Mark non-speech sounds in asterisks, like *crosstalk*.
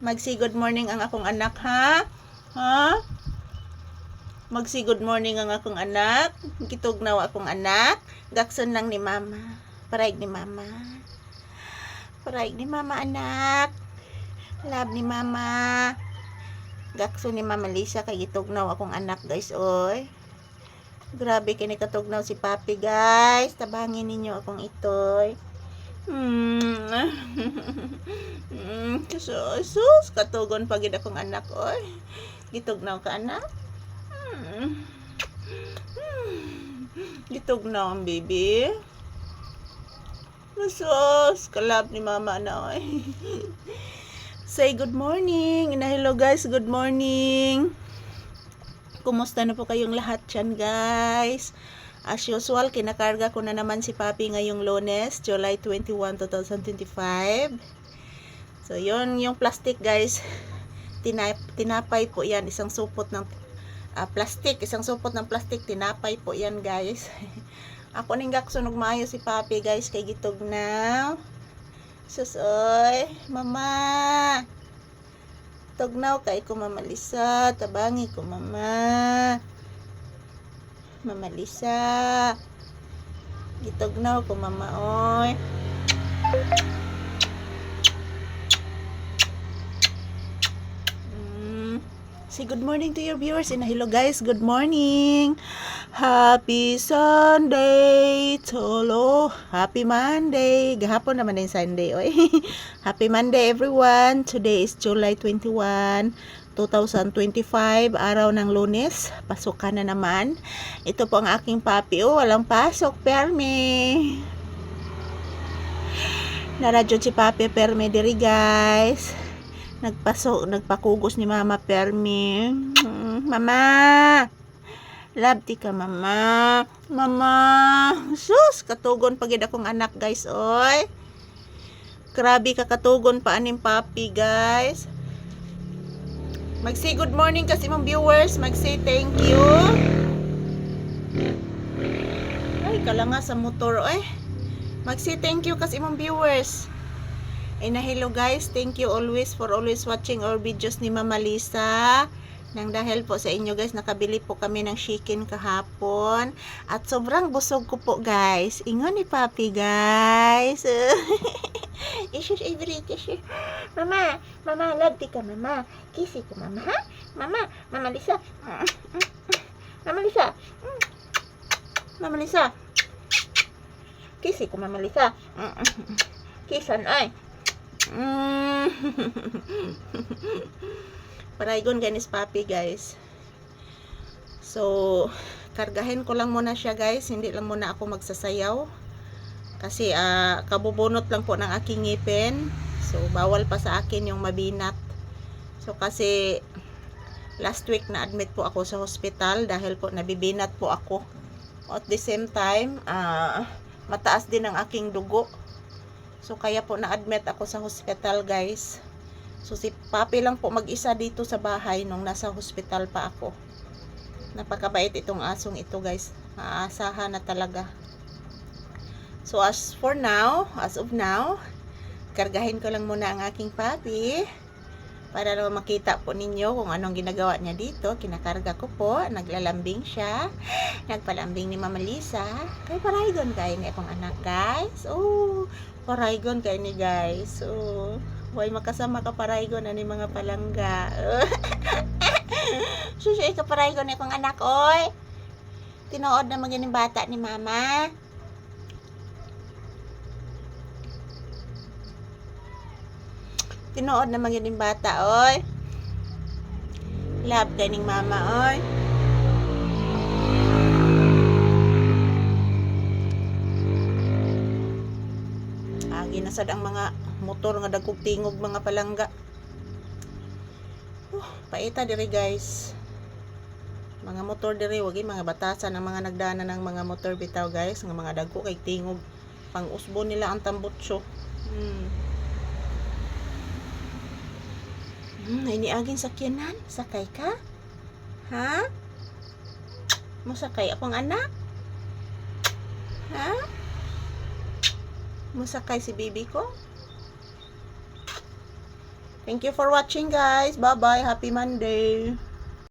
Magsi good morning ang akong anak, ha? Ha? Magsi good morning ang akong anak. Kitugnaw akong anak. Gakson lang ni mama. Paraig ni mama. Paraig ni mama, anak. Love ni mama. Gakson ni mama Lisa kay gitugnaw akong anak, guys, oy. Grabe kini katugnaw si Papi, guys. Tabangin ninyo akong itoy. Hmm. mm, *laughs* sus, katugon pagid akong anak oy. Gitugnaw ka anak? Hmm. Hmm. Gitugnaw ang baby. Sus, kalab ni mama na oy. *laughs* Say good morning. Na hello guys, good morning. Kumusta na po kayong lahat dyan guys? As usual, kinakarga ko na naman si Papi ngayong lunes, July 21, 2025. So, yun, yung plastic guys, tinap tinapay po yan, isang supot ng ah, plastic, isang supot ng plastic, tinapay po yan guys. *laughs* Ako ning gaksunog maayo si Papi guys, kay gitog na. Susoy, mama. Tugnaw kay ko mama Lisa, tabangi ko mama. Mama Lisa. Gitugnaw ko mama oy. Mm. Say good morning to your viewers and hello guys, good morning. Happy Sunday, Tolo. Happy Monday. Gahapon naman na yung Sunday, oy. *laughs* Happy Monday everyone. Today is July 21, 2025, araw ng lunes. Pasukan na naman. Ito po ang aking papi. Oh, walang pasok. Permi. Naradyo si papi Permi diri guys. Nagpasok, nagpakugos ni Mama Permi. Mama! Love ti ka, Mama. Mama! Sus! Katugon pagid akong anak, guys, oy. Grabe ka katugon pa aning papi, guys. Mag-say good morning kasi mong viewers. Mag-say thank you. Ay, kalanga sa motor, oy. Mag-say thank you kasi mong viewers. And na hello guys, thank you always for always watching our videos ni Mama Lisa. Nang dahil po sa inyo guys, nakabili po kami ng chicken kahapon. At sobrang busog ko po guys. Ingon ni Papi guys. *laughs* Isus Avery, kiss Mama, Mama, love ka Mama. Kisi ko Mama, ha? Mama, Mama Lisa. Mama Lisa. Mama Lisa. Kisi ko Mama Lisa. Kisan ay. Paraygon ganis papi guys. So, kargahin ko lang muna siya guys. Hindi lang muna ako magsasayaw. Kasi ah, kabubunot lang po ng aking ngipin. So, bawal pa sa akin yung mabinat. So, kasi last week na admit po ako sa hospital dahil po nabibinat po ako. At the same time, ah, mataas din ang aking dugo. So, kaya po na-admit ako sa hospital, guys. So, si Papi lang po mag-isa dito sa bahay nung nasa hospital pa ako. Napakabait itong asong ito, guys. Maaasahan na talaga. So, as for now, as of now, kargahin ko lang muna ang aking Papi para naman makita po ninyo kung anong ginagawa niya dito. Kinakarga ko po. Naglalambing siya. *gasps* Nagpalambing ni Mama Lisa. Kay paraygon kayo ni akong anak, guys. Oh, paraygon kayo ni guys. Oh, Huwag makasama ka paraygon ani mga palangga. *laughs* Susi, ikaw paraygon ni akong anak, oy. Tinood na maganing bata ni Mama. Tinood na maganing bata, oy. Love ka ning Mama, oy. Ah, ginasad ang mga motor nga dagkog tingog mga palangga. Uh, paita diri guys. Mga motor diri wagi mga batasan ang mga nagdana ng mga motor bitaw guys, nga mga dagko kay tingog pang usbo nila ang tambutso. Hmm. Hmm, ay niagin sakyanan, sakay ka? Ha? Mo sakay akong anak? Ha? Musakay si baby ko? Thank you for watching guys. Bye-bye. Happy Monday.